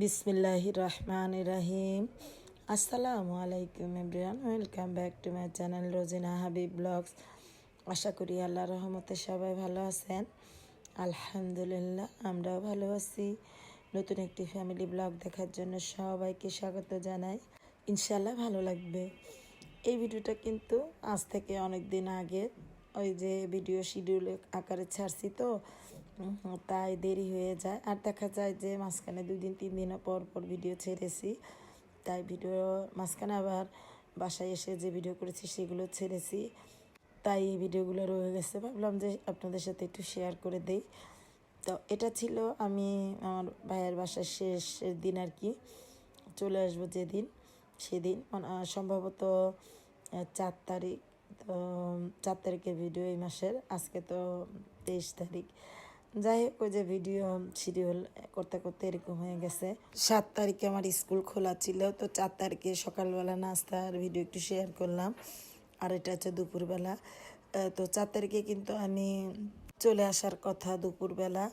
বিসমিল্লাহ রহমান রাহিম আসসালামু আলাইকুম everyone, welcome back to my channel Rozina Habib blogs. আশা করি আল্লাহ রহমতে সবাই ভালো আছেন। আলহামদুলিল্লাহ, আমরাও ভালো আছি। নতুন একটি ফ্যামিলি ব্লগ দেখার জন্য সবাইকে স্বাগত জানাই। ইনশাল্লাহ ভালো লাগবে। এই ভিডিওটা কিন্তু আজ থেকে অনেক দিন আগে, ওই যে ভিডিও শিডিউল আকারে ছাড়ছি তো তাই দেরি হয়ে যায়। আর দেখা যায় যে মাঝখানে দুই দিন তিন দিন পর পর ভিডিও ছেড়েছি। তাই ভিডিও মাঝখানে আবার বাসায় এসে যে ভিডিও করেছি সেগুলো ছেড়েছি। তাই এই ভিডিওগুলো রয়ে গেছে। ভাবলাম যে আপনাদের সাথে একটু শেয়ার করে দেই। তো এটা ছিল আমি আমার ভাইয়ের বাসার শেষের দিন আর কি। চলে আসব যেদিন সেদিন। মানে, সম্ভবত চার তারিখ তো চার তারিখের ভিডিও এই মাসের। আজকে তো তেইশ তারিখ। যাই হোক ওই যে ভিডিও শিডিউল করতে করতে এরকম হয়ে গেছে। সাত তারিখে আমার স্কুল খোলা ছিল, তো চার তারিখে সকালবেলা নাস্তার ভিডিও একটু শেয়ার করলাম। আর এটা হচ্ছে দুপুরবেলা। তো চার তারিখে কিন্তু আমি চলে আসার কথা দুপুরবেলা।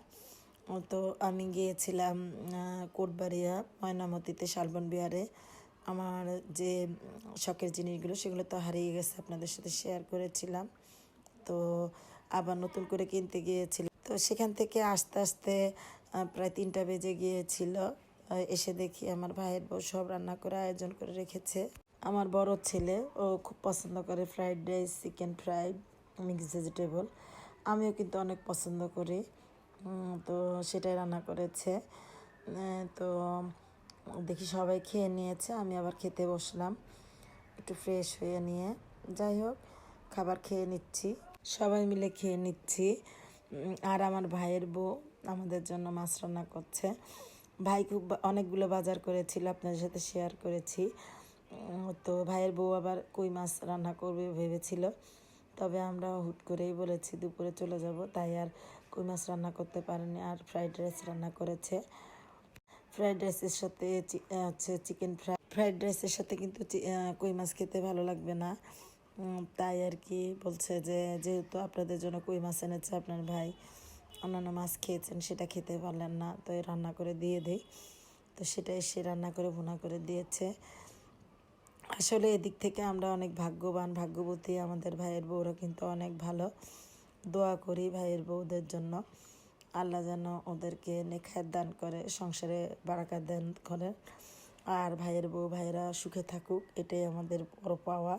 তো আমি গিয়েছিলাম কোটবাড়িয়া, ময়নামতিতে, শালবন বিহারে। আমার যে শখের জিনিসগুলো, সেগুলো তো হারিয়ে গেছে, আপনাদের সাথে শেয়ার করেছিলাম। তো আবার নতুন করে কিনতে গিয়েছিলাম। তো সেখান থেকে আস্তে আস্তে প্রায় তিনটা বেজে গিয়েছিল। এসে দেখি আমার ভাইয়ের বউ সব রান্না করে আয়োজন করে রেখেছে। আমার বড় ছেলে, ও খুব পছন্দ করে fried rice, chicken fried mix vegetable. আমিও কিন্তু অনেক পছন্দ করি। তো সেটাই রান্না করেছে। তো দেখি সবাই খেয়ে নিয়েছে, আমি আবার খেতে বসলাম একটু ফ্রেশ হয়ে নিয়ে। যাই হোক, খাবার খেয়ে নিচ্ছি। সবাই মিলে খেয়ে নিচ্ছি। আর আমার ভাইয়ের বউ আমাদের জন্য মাছ রান্না করছে। ভাই খুব অনেকগুলো বাজার করেছিল, আপনাদের সাথে শেয়ার করেছি। তো ভাইয়ের বউ আবার কই মাছ রান্না করবে ভেবেছিল। তবে আমরা হুট করেই বলেছি দুপুরে চলে যাব, তাই আর কই মাছ রান্না করতে পারেনি, আর ফ্রাইড রাইস রান্না করেছে। ফ্রাইড রাইসের সাথে হচ্ছে চিকেন ফ্রাই ফ্রাইড রাইসের সাথে কিন্তু কই মাছ খেতে ভালো লাগবে না। তাই আর কি বলছে যে, যেহেতু আপনাদের জন্য কই মাছ এনেছে আপনার ভাই, অন্যান্য মাছ খেয়েছেন, সেটা খেতে পারলেন না, তো রান্না করে দিয়ে দেই। তো সেটা এসে রান্না করে ভুনা করে দিয়েছে। আসলে এদিক থেকে আমরা অনেক ভাগ্যবান, ভাগ্যবতী আমাদের ভাইয়ের বউরা কিন্তু অনেক ভালো। দোয়া করি ভাইয়ের বউদের জন্য। আল্লাহ যেন ওদেরকে নেখায় দান করে, সংসারে বারাকা দান করে আর ভাইয়ের বউ ভাইয়েরা সুখে থাকুক, এটাই আমাদের বড় পাওয়া।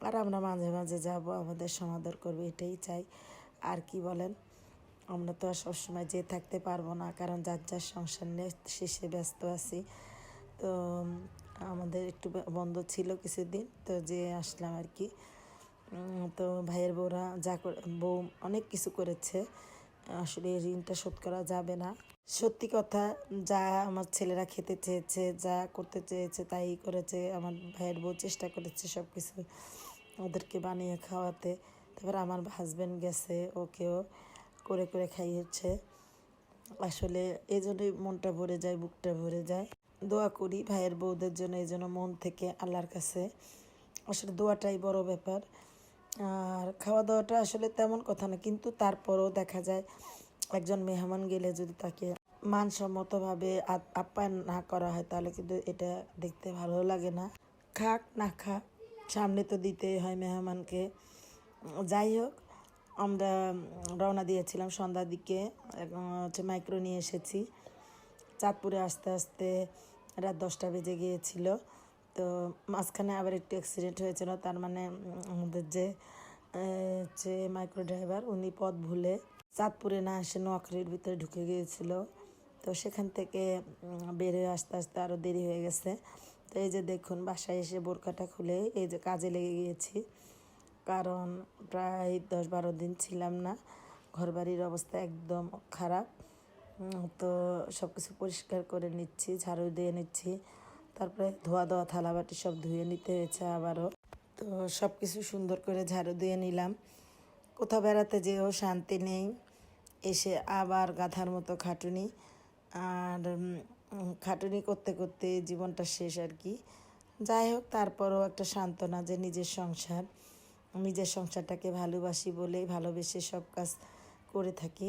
আর আমরা মাঝে মাঝে যাব, আমাদের সমাদর করবে, এটাই চাই। আর কি বলেন? আমরা তো আর সবসময় যেয়ে থাকতে পারব না, কারণ যার যার সংসার নিয়ে শেষে ব্যস্ত আছি। তো, আমাদের একটু বন্ধ ছিল কিছুদিন, তো যে আসলাম আর কি। তো ভাইয়ের বউরা যা বউ অনেক কিছু করেছে। আসলে ঋণটা শোধ করা যাবে না। সত্যি কথা, যা আমার ছেলেরা খেতে চেয়েছে, যা করতে চেয়েছে তাই করেছে, আমার ভাইয়ের বউ চেষ্টা করেছে সব কিছু ওদেরকে বানিয়ে খাওয়াতে। তারপর আমার হাজব্যান্ড গেছে, ওকেও করে করে খাইয়েছে। আসলে এই জন্যই মনটা ভরে যায়, বুকটা ভরে যায়। দোয়া করি ভাইয়ের বউদের জন্য, এই জন্য মন থেকে আল্লাহর কাছে। আসলে দোয়াটাই বড় ব্যাপার। আর খাওয়া দাওয়াটা আসলে তেমন কথা না, কিন্তু তারপরও দেখা যায় একজন মেহমান গেলে যদি তাকে মানসম্মতভাবে আপ্যায়ন না করা হয়, তাহলে কিন্তু এটা দেখতে ভালো লাগে না। খাক না খাক সামনে তো দিতেই হয় মেহমানকে। যাই হোক আমরা রওনা দিয়েছিলাম সন্ধ্যার দিকে। হচ্ছে মাইক্রো নিয়ে এসেছি। চাঁদপুরে আসতে আসতে রাত দশটা বেজে গিয়েছিল। তো মাঝখানে আবার একটু অ্যাক্সিডেন্ট হয়েছিল। তার মানে আমাদের যে যে মাইক্রো ড্রাইভার উনি পথ ভুলে চাঁদপুরে না এসে নোয়াখালীর ভিতরে ঢুকে গিয়েছিল। তো সেখান থেকে উম, বের হয়ে আসতে আসতে আরও দেরি হয়ে গেছে। তো এই যে দেখুন, বাসায় এসে বোরকাটা খুলে এই যে কাজে লেগে গিয়েছি। কারণ প্রায় দশ বারো দিন ছিলাম না, ঘরবাড়ির অবস্থা একদম খারাপ। তো সব কিছু পরিষ্কার করে নিচ্ছি, ঝাড়ু দিয়ে নিচ্ছি। তারপরে ধোয়া ধোয়া, থালাবাটি সব ধুয়ে নিতে হয়েছে আবারও। তো সব কিছু সুন্দর করে ঝাড়ু দিয়ে নিলাম। কোথাও বেড়াতে যেও শান্তি নেই। এসে আবার গাধার মতো খাটুনি। আর খাটুনি করতে করতে জীবনটা শেষ আর কি। যাই হোক, তারপরও একটা সান্ত্বনা যে নিজের সংসার, নিজের সংসারটাকে ভালোবাসি বলে ভালোবেসে সব কাজ করে থাকি।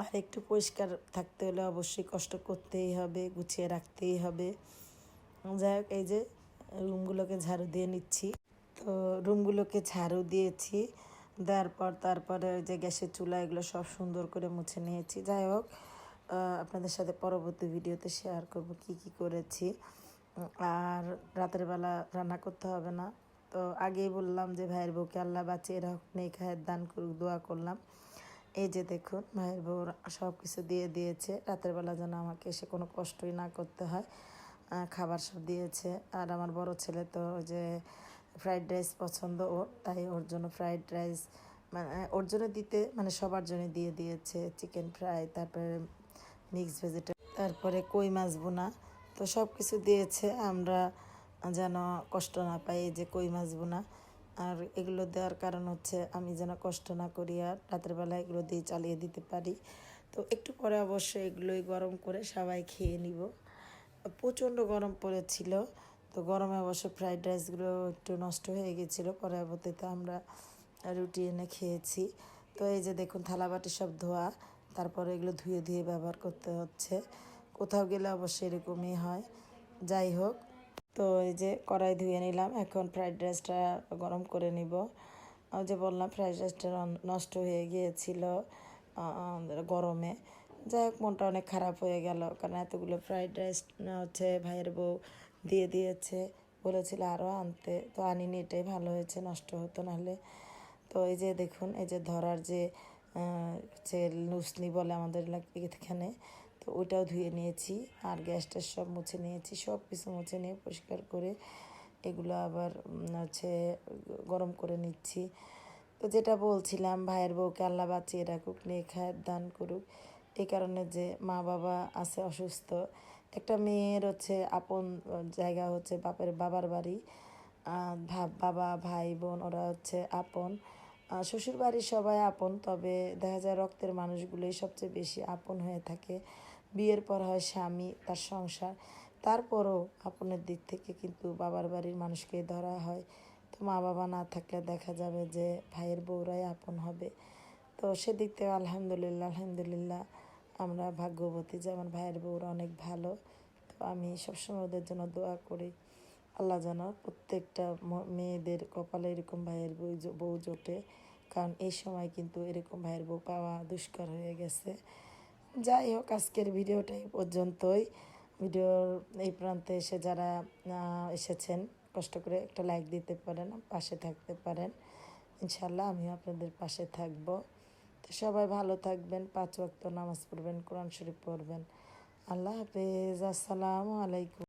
আর একটু পরিষ্কার থাকতে হলে অবশ্যই কষ্ট করতেই হবে, গুছিয়ে রাখতেই হবে। যাই হোক, এই যে রুমগুলোকে ঝাড়ু দিয়ে নিচ্ছি। তো রুমগুলোকে ঝাড়ু দিয়েছি, দেওয়ার পর তারপরে ওই যে গ্যাসের চুলা এগুলো সব সুন্দর করে মুছে নিয়েছি। যাই হোক আপনাদের সাথে পরবর্তী ভিডিওতে শেয়ার করব কি কি করেছি। আর রাতের বেলা রান্না করতে হবে না। তো আগেই বললাম যে ভাইয়ের বউকে আল্লাহ বাঁচিয়ে রাখুক নেই খায়ের দান করুক, দোয়া করলাম। এই যে দেখুন, ভাইয়ের বউ সব কিছু দিয়ে দিয়েছে। রাতের বেলা যেন আমাকে এসে কোনো কষ্টই না করতে হয়। খাবার সব দিয়েছে। আর আমার বড় ছেলে তো যে ফ্রাইড রাইস পছন্দ ওর তাই ওর জন্য ফ্রাইড রাইস মানে ওর জন্য দিতে মানে সবার জন্য দিয়ে দিয়েছে চিকেন ফ্রাই তারপরে মিক্স ভেজিটেবল, তারপরে কই মাছ বোনা তো সব কিছু দিয়েছে আমরা যেন কষ্ট না পাই এই যে কই মাছ বোনা আর এগুলো দেওয়ার কারণ হচ্ছে আমি যেন কষ্ট না করি আর রাতের বেলা এগুলো দিয়ে চালিয়ে দিতে পারি। তো একটু পরে অবশ্যই এগুলোই গরম করে সবাই খেয়ে নিব। প্রচণ্ড গরম পড়েছিল, তো গরমে অবশ্য ফ্রাইড রাইসগুলো একটু নষ্ট হয়ে গেছিল, পরবর্তীতে আমরা রুটি এনে খেয়েছি। তো এই যে দেখুন থালাবাটি সব ধোয়া তারপরে এগুলো ধুয়ে ধুয়ে ব্যবহার করতে হচ্ছে। কোথাও গেলে অবশ্যই এরকমই হয়। যাই হোক, তো এই যে কড়াই ধুয়ে নিলাম। এখন ফ্রাইড রাইসটা গরম করে নিব। যে বললাম ফ্রাইড রাইসটা নষ্ট হয়ে গিয়েছিল গরমে। যাই হোক, মনটা অনেক খারাপ হয়ে গেল, কারণ এতগুলো ফ্রাইড রাইস হচ্ছে ভাইয়ের বউ দিয়ে দিয়েছে, বলেছিল আরও আনতে। তো আনিনি, এটাই ভালো হয়েছে, নষ্ট হতো নাহলে তো এই যে দেখুন, এই যে ধরার যে যে লুসনি বলে আমাদের এখানে। তো ওইটাও ধুয়ে নিয়েছি, আর গ্যাসটা সব মুছে নিয়েছি, সব কিছু মুছে নিয়ে পরিষ্কার করে এগুলো আবার হচ্ছে গরম করে নিচ্ছি। তো যেটা বলছিলাম, ভাইয়ের বউকে আল্লাহ বাঁচিয়ে রাখুক নেখায় দান করুক। এই কারণে যে মা বাবা আছে অসুস্থ, একটা মেয়ের হচ্ছে আপন জায়গা হচ্ছে বাপের বাবার বাড়ি বাবা, ভাই, বোন, ওরা হচ্ছে আপন। শ্বশুর বাড়ির সবাই আপন, তবে দেখা যায় রক্তের মানুষগুলোই সবচেয়ে বেশি আপন হয়ে থাকে। বিয়ের পর হয় স্বামী, তার সংসার। তারপরও আপনের দিক থেকে কিন্তু বাবার বাড়ির মানুষকে ধরা হয়। তো মা বাবা না থাকলে দেখা যাবে যে ভাইয়ের বউরাই আপন হবে। তো সেদিক থেকে আলহামদুলিল্লাহ আলহামদুলিল্লাহ আমরা ভাগ্যবতী। যে আমার ভাইয়ের বউরা অনেক ভালো। তো আমি সবসময় ওদের জন্য দোয়া করি। আল্লাহ যেন প্রত্যেকটা মেয়েদের কপালে এরকম ভাইয়ের বউ জোটে। কারণ এই সময় কিন্তু এরকম ভাইয়ের বউ পাওয়া দুষ্কর হয়ে গেছে। যাই হোক, আজকের ভিডিওটা এই পর্যন্তই। ভিডিওর এই প্রান্তে এসে যারা এসেছেন, কষ্ট করে একটা লাইক দিতে পারেন, পাশে থাকতে পারেন। ইনশাল্লাহ আমিও আপনাদের পাশে থাকব। তো সবাই ভালো থাকবেন, পাঁচ ওয়াক্ত নামাজ পড়বেন, কোরআন শরীফ পড়বেন। আল্লাহ হাফেজ, আসসালামু আলাইকুম।